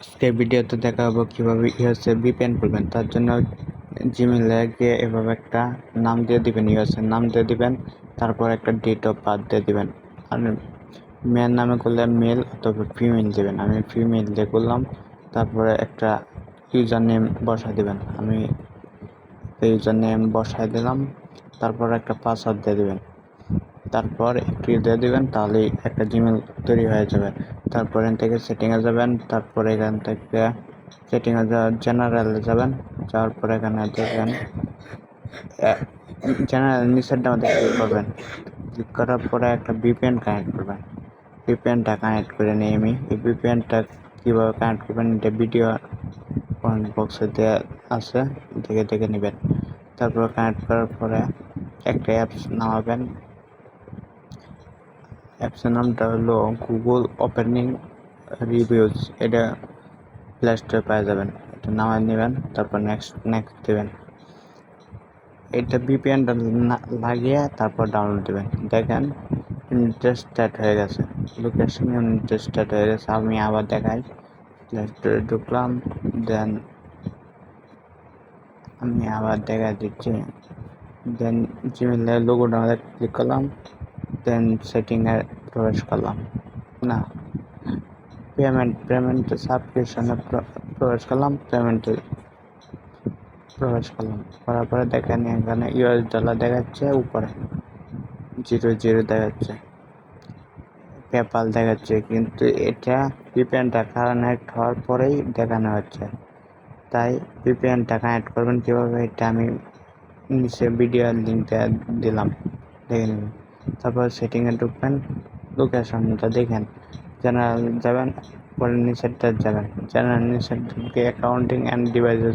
আজকে ভিডিওতে দেখা দেখাবো কীভাবে ইউএসএ ভিপিএন করবেন তার জন্য জিমেলে গিয়ে এভাবে একটা নাম দিয়ে দিবেন, ইউএসএ নাম দিয়ে দিবেন, তারপর একটা ডেট অফ বার্থ দিয়ে দিবেন। আর মেয়ের নামে করলে মেল অথবা ফিমেল দিবেন। আমি ফিমেল দিয়ে করলাম, তারপরে একটা ইউজার নেম বসায় দিবেন। আমি ইউজার নেম বসায় দিলাম, তারপর একটা পাসওয়ার্ড দিয়ে দিবেন। তারপর একটু দিয়ে দিবেন, তাহলেই একটা জিমেল তৈরি হয়ে যাবে। তারপর এখান থেকে সেটিংয়ে যাবেন, তারপর এখান থেকে সেটিংয়ে জেনারেলে যাবেন, যাওয়ার পর এখানে দেখবেন জেনারেল নিচেরটা মধ্যে ক্লিক করবেন। ক্লিক করার পরে একটা ভিপিএন কানেক্ট করবেন। ভিপিএনটা কানেক্ট করে নিই আমি। এই ভিপিএনটা কীভাবে কানেক্ট করবেন, এটা ভিডিও কমেন্ট বক্সে দেওয়া আছে, দেখে দেখে নেবেন। তারপর কানেক্ট করার পরে একটা অ্যাপস নামাবেন। অ্যাপসের নামটা হলো গুগল ওপেনিং রিভিউজ এটা প্লে স্টোরে পেয়ে যাবেন। এটা নামায় নেবেন, তারপর নেক্সট নেক্সট দেবেন। এটা ভিপিএনটা লাগিয়ে তারপর ডাউনলোড দেবেন। দেখেন ইন্টারেস্ট স্টার্ট হয়ে গেছে। লোকেশন ইন্টারেস্ট স্টার্ট হয়ে গেছে। আমি আবার দেখাই। প্লে স্টোরে ঢুকলাম দেন আমি আবার দেখা দিচ্ছি। দেন জিমেলের লোগোটা আমাদের ক্লিক করলাম। দেন সেটিংয়ে প্রবেশ করলাম। না পেমেন্ট পেমেন্টে সাবস্ক্রিপশনে প্রবেশ করলাম পেমেন্টে প্রবেশ করলাম। করার পরে দেখেন এখানে ইউএস ডলার দেখাচ্ছে, উপরে জিরো জিরো দেখাচ্ছে। পেপাল দেখাচ্ছে, কিন্তু এটা ভিপিএনটা কানেক্ট হওয়ার পরেই দেখানো হচ্ছে। তাই ভিপিএনটা কানেক্ট করবেন কীভাবে, এটা আমি নিচে ভিডিও লিঙ্কটা দিলাম, দেখে নেবেন তারপর সেটিংয়ে ঢুকবেন। লোকেশনটা দেখেন। জেনারেল যাবেন পরে নিচেরটা যাবেন। জেনারেল নিচের ঢুকে অ্যাকাউন্টিং অ্যান্ড ডিভাইসে